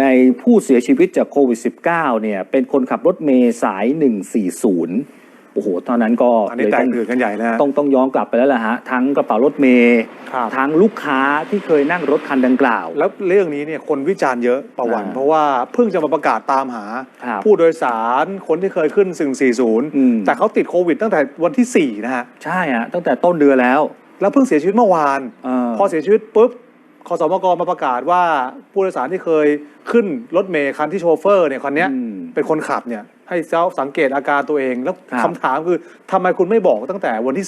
ในผู้เสียชีวิตจากโควิด -19 เนี่ยเป็นคนขับรถเมย์สาย 140 โอ้โหตอนนั้นก็อันนี้เลยแตต้กองตื่นกันใหญ่นะฮะต้องต้องย้อนกลับไปแล้วล่ะฮะ ทั้งกระเป๋ารถเมย์ครับทั้งลูกค้าที่เคยนั่งรถคันดังกล่าว แล้วเรื่องนี้เนี่ยคนวิจารณ์เยอะประวันอ่าเพราะว่าเพิ่งจะมาประกาศตามหาครับผู้โดยสารคนที่เคยขึ้นสึงอืม40 แต่เขาติดโควิด ตั้งแต่วันที่ 4 นะฮะ ใช่ฮะตั้งแต่ต้นเดือนแล้ว แล้วเพิ่งเสียชีวิตเมื่อวานเออพอเสียชีวิตปุ๊บ คสมกมาประกาศว่าผู้โดยสารที่เคยขึ้นรถเมย์คันที่โชเฟอร์เนี่ยคันเนี้ยอืมเป็นคนขับเนี่ยให้เจ้าสังเกตอาการตัวเอง แล้วครับ คำถามคือทำไมคุณไม่บอกตั้งแต่วันที่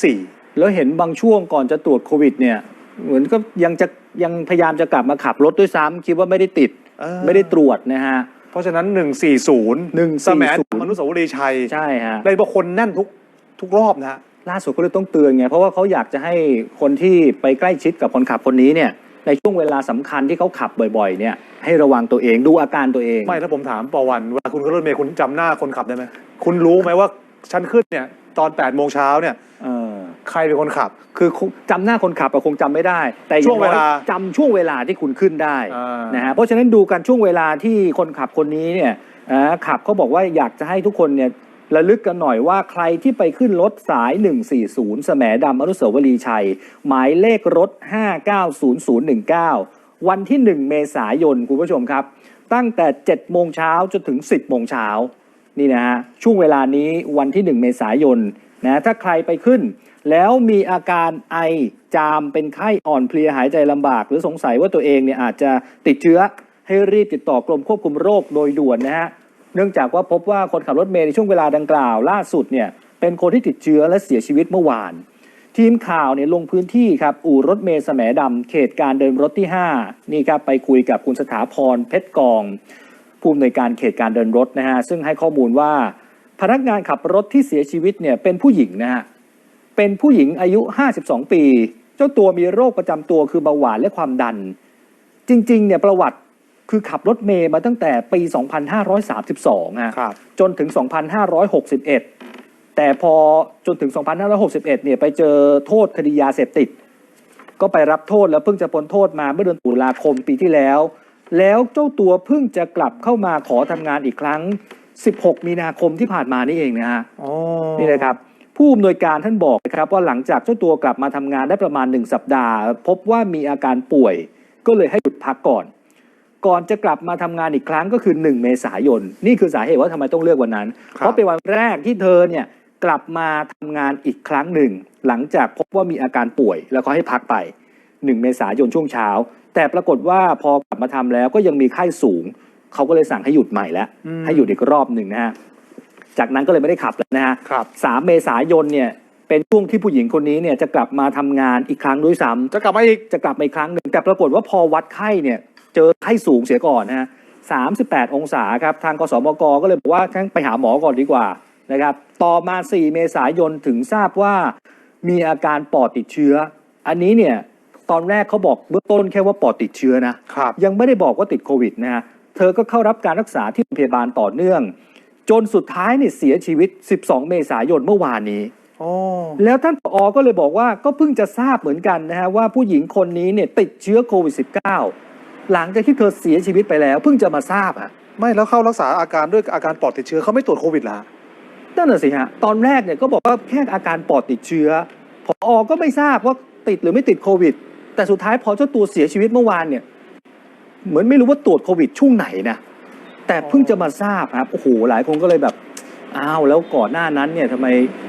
แล้วเห็นบางช่วงก่อนจะตรวจโควิดเนี่ย เหมือนก็ยังจะยังพยายามจะกลับมาขับรถด้วยซ้ำคิดว่าไม่ได้ติดเออ ไม่ได้ตรวจนะฮะ4เพราะฉะนั้น 140 140 สมัยอนุสาวรีย์ชัยใช่ฮะ เลยบอกคนแน่นทุกทุกรอบนะฮะ ล่าสุดก็เลยต้องเตือนไง เพราะว่าเขาอยากจะให้คนที่ไปใกล้ชิดกับคนขับคนนี้เนี่ย ในช่วงเวลาสำคัญที่เขาขับบ่อยๆเนี่ยให้ระวังตัวเองดูอาการตัวเอง ไม่ถ้าผมถามปอวันเวลาคุณขึ้นรถเมล์คุณจำหน้าคนขับได้ไหมคุณรู้ไหมว่าฉันขึ้นเนี่ยตอน8ปดโมงเช้าเนี่ยเออใครเป็นคนขับ คือคงจำหน้าคนขับอะคงจำไม่ได้ แต่อย่ช่วงเวลาน้อยจำช่วงเวลาที่คุณขึ้นได้อ่านนะฮะเพราะฉะนั้นดูกันช่วงเวลาที่คนขับคนนี้เนี่ยอ่าขับเขาบอกว่าอยากจะให้ทุกคนเนี่ย ระลึกกันหน่อยว่าใครที่ไปขึ้นรถสาย 140แสมดำอนุสาวรีย์ชัย หมายเลขรถ 590019 วันที่ 1 เมษายนคุณผู้ชมครับ ตั้งแต่ 7 โมงเช้าจนถึง 10 โมงเช้านี่นะฮะช่วงเวลานี้วันที่ 1 เมษายนนะถ้าใครไปขึ้น แล้วมีอาการไอจามเป็นไข้อ่อนเพลียหายใจลำบาก หรือสงสัยว่าตัวเองเนี่ยอาจจะติดเชื้อให้รีบติดต่อกรมควบคุมโรคโดยด่วนนะฮะ เนื่องจากว่าพบว่าคนขับรถเมล์ในช่วงเวลาดังกล่าวล่าสุดเนี่ยเป็นคนที่ติดเชื้อและเสียชีวิตเมื่อวาน ทีมข่าวเนี่ยลงพื้นที่ครับอู่รถเมล์แสมดำเขตการเดินรถที่ 5 นี่ครับไปคุยกับคุณสถาพรเพชรกองผู้อำนวยการเขตการเดินรถนะฮะซึ่งให้ข้อมูลว่า พนักงานขับรถที่เสียชีวิตเนี่ยเป็นผู้หญิงนะฮะเป็นผู้หญิงอายุ 52 ปี เจ้าตัวมีโรคประจำตัวคือเบาหวานและความดัน จริงๆเนี่ยประวัติ คือขับรถเมย์มาตั้งแต่ปี 2532ฮะครับจนถึง 2561 แต่พอจนถึง 2561 เนี่ยไปเจอโทษคดียาเสพติด ก็ไปรับโทษแล้วเพิ่งจะพ้นโทษมาเมื่อเดือนตุลาคมปีที่แล้ว แล้วเจ้าตัวเพิ่งจะกลับเข้ามาขอทำงานอีกครั้ง 16 มีนาคมที่ผ่านมานี่เองนะฮะอ๋อนี่นะครับผู้อำนวยการท่านบอกนะครับว่าหลังจากเจ้าตัวกลับมาทำงานได้ประมาณ 1 สัปดาห์ พบว่ามีอาการป่วย ก็เลยให้หยุดพักก่อน ก่อนจะกลับมาทำงานอีกครั้งก็คือ 1 เมษายน นี่คือสาเหตุว่าทำไมต้องเลือกวันนั้น เพราะเป็นวันแรกที่เธอเนี่ยกลับมาทำงานอีกครั้งหนึ่ง หลังจากพบว่ามีอาการป่วย แล้วก็ให้พักไป 1 เมษายนช่วงเช้า แต่ปรากฏว่าพอกลับมาทำแล้วก็ยังมีไข้สูง เขาก็เลยสั่งให้หยุดใหม่แล้ว ให้หยุดอีกรอบหนึ่งนะฮะจากนั้นก็เลยไม่ได้ขับแล้วนะฮะครับสามเมษายนเนี่ย เป็นช่วงที่ผู้หญิงคนนี้เนี่ยจะกลับมาทำงานอีกครั้งด้วยซ้ำ จะกลับมาอีก จะกลับมาอีกครั้งหนึ่งแต่ปรากฏว่าพอวัดไข้เนี่ย เจอไข้สูงเสียก่อนนะฮะ38 องศาครับ ทางกสมกก็เลยบอกว่าทั้งไปหาหมอก่อนดีกว่านะครับ ต่อมา 4 เมษายนถึงทราบว่ามีอาการปอดติดเชื้อ อันนี้เนี่ย ตอนแรกเขาบอกเบื้องต้นแค่ว่าปอดติดเชื้อนะ ครับ ยังไม่ได้บอกว่าติดโควิดนะฮะ เธอก็เข้ารับการรักษาที่โรงพยาบาลต่อเนื่อง จนสุดท้ายเนี่ยเสียชีวิต 12 เมษายนเมื่อวานนี้ อ๋อแล้วท่านผอก็เลยบอกว่าก็เพิ่งจะทราบเหมือนกันนะฮะว่าผู้หญิงคนนี้เนี่ยติดเชื้อโควิด -19 หลังจากที่เธอเสียชีวิตไปแล้ว เพิ่งจะมาทราบอะไม่แล้วเข้ารักษาอาการด้วยอาการปอดติดเชื้อเขาไม่ตรวจโควิดเหรอฮะนั่นน่ะสิฮะตอนแรกเนี่ยก็บอกว่าแค่อาการปอดติดเชื้อผอก็ไม่ทราบว่าติดหรือไม่ติดโควิด แต่สุดท้ายพอเจ้าตัวเสียชีวิตเมื่อวานเนี่ย เหมือนไม่รู้ว่าตรวจโควิดช่วงไหนนะแต่เพิ่งจะมาทราบครับโอ้โหหลายคนก็เลยแบบ อ้าวแล้วก่อนหน้านั้นเนี่ยทำไม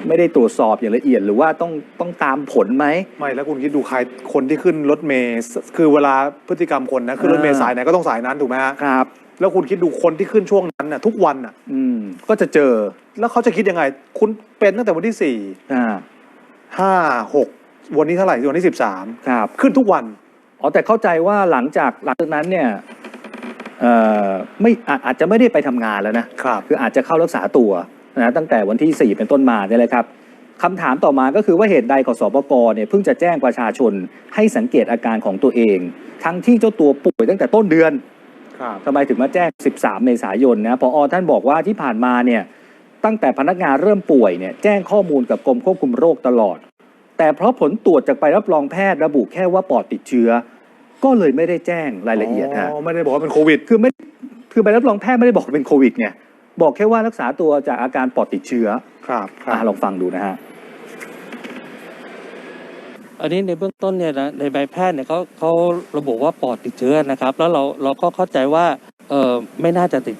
ไม่ได้ตรวจสอบอย่างละเอียดหรือว่าต้องต้องตามผลไหม ไม่แล้วคุณคิดดูใครคนที่ขึ้นรถเมล์คือเวลาพฤติกรรมคนนะขึ้นรถเมล์อ่าสายไหนก็ต้องสายนั้นถูกไหมฮะครับ แล้วคุณคิดดูคนที่ขึ้นช่วงนั้นน่ะทุกวันน่ะ อืมก็จะเจอแล้วเขาจะคิดยังไง คุณเป็นตั้งแต่วันที่สี่อ่าห้าหกวันนี้เท่าไหร่วันที่สิบสามครับ ขึ้นทุกวัน อ๋อแต่เข้าใจว่าหลังจากหลังจากนั้นเนี่ยเอ่อ ไม่อาอาจจะไม่ได้ไปทำงานแล้วนะครับคืออาจจะเข้ารักษาตัวนะตั้งแต่วันที่ 4 เป็นต้นมาเนี่ยแหละครับคำถามต่อมาก็คือว่าเหตุใดขสบกเนี่ยเพิ่งจะแจ้งประชาชนให้สังเกตอาการของตัวเอง ทั้งที่เจ้าตัวป่วยตั้งแต่ต้นเดือนครับทำไมถึงมาแจ้ง 13 เมษายนนะพอท่านบอกว่าที่ผ่านมาเนี่ยตั้งแต่พนักงานเริ่มป่วยเนี่ยแจ้งข้อมูลกับกรมควบคุมโรคตลอด แต่เพราะผลตรวจจากใบรับรองแพทย์ระบุแค่ว่าปอดติดเชื้อ ก็เลยไม่ได้แจ้งรายละเอียดฮะอ๋อไม่ได้บอกว่าเป็นโควิด คือไม่คือใบรับรองแพทย์ไม่ได้บอกเป็นโควิดไงบอกแค่ว่ารักษาตัวจากอาการปอดติดเชื้อ ครับครัอะบลองฟังดูนะฮะ อันนี้ในเบื้องต้นเนี่ยนะในใบแพทย์เนี่ยเขาเขาระบุว่าปอดติดเชื้อนะครับ แล้วเราเราก็เข้าใจว่าเออไม่น่าจะติด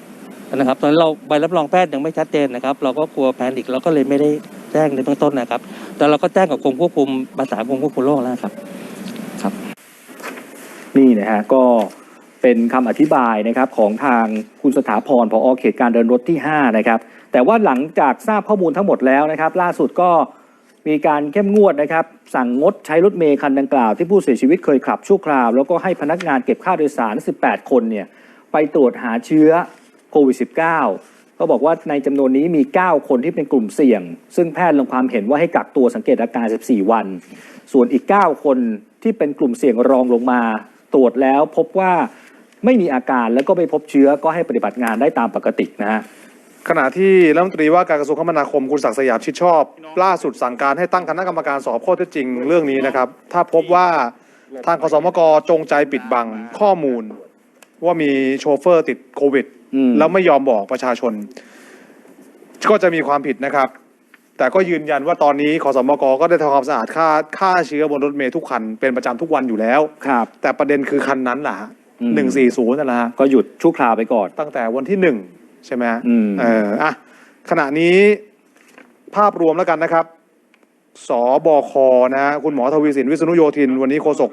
นะครับ ตอนนนเราใบรับรองแพทย์ยังไม่ชัดเจนนะครับ เราก็กลัวแพนิคเราก็เลยไม่ได้แจ้งในเบื้องต้นนะครับ แต่เราก็แจ้งกับกรมควบคุมภาษากรมควบคุมโรคแล้วครับ นี่นะฮะก็เป็นคำอธิบายนะครับของทางคุณสถาพรผอเขตการเดินรถที่ 5 นะครับ แต่ว่าหลังจากทราบข้อมูลทั้งหมดแล้วนะครับ ล่าสุดก็มีการเข้มงวดนะครับ สั่งงดใช้รถเมย์คันดังกล่าวที่ผู้เสียชีวิตเคยขับชั่วคราว แล้วก็ให้พนักงานเก็บค่าโดยสาร 18 คนเนี่ยไปตรวจหาเชื้อโควิด -19 ก็บอกว่าในจำนวนนี้มี 9 คนที่เป็นกลุ่มเสี่ยง ซึ่งแพทย์ลงความเห็นว่าให้กักตัวสังเกตอาการ 14 วัน ส่วนอีก 9 คนที่เป็นกลุ่มเสี่ยงรองลงมา ตรวจแล้วพบว่าไม่มีอาการแล้วก็ไม่พบเชื้อก็ให้ปฏิบัติงานได้ตามปกตินะฮะขณะที่รัฐมนตรีว่าการกระทรวงคมนาคมคุณศักดิ์สยามชิดชอบ ล่าสุดสั่งการให้ตั้งคณะกรรมการสอบข้อเท็จจริงเรื่องนี้นะครับ ถ้าพบว่าทางคสมกจงใจปิดบังข้อมูล ว่ามีโชเฟอร์ติดโควิดอืมแล้วไม่ยอมบอกประชาชน ก็จะมีความผิดนะครับ แต่ก็ยืนยันว่าตอนนี้ขสมกก็ได้ทำความสะอาดค่าค่าเชื้อบนรถเมล์ทุกคันเป็นประจำทุกวันอยู่แล้ว ครับ แต่ประเด็นคือคันนั้นแหละอืม หนึ่งสี่ศูนย์นั่นแหละฮะ ก็หยุดชั่วคราวไปก่อน ตั้งแต่วันที่หนึ่งใช่ไหมฮะอืม เอออะขณะนี้ภาพรวมแล้วกันนะครับ สบคนะฮะคุณหมอทวีสินวิษณุโยธิน วันนี้โฆษก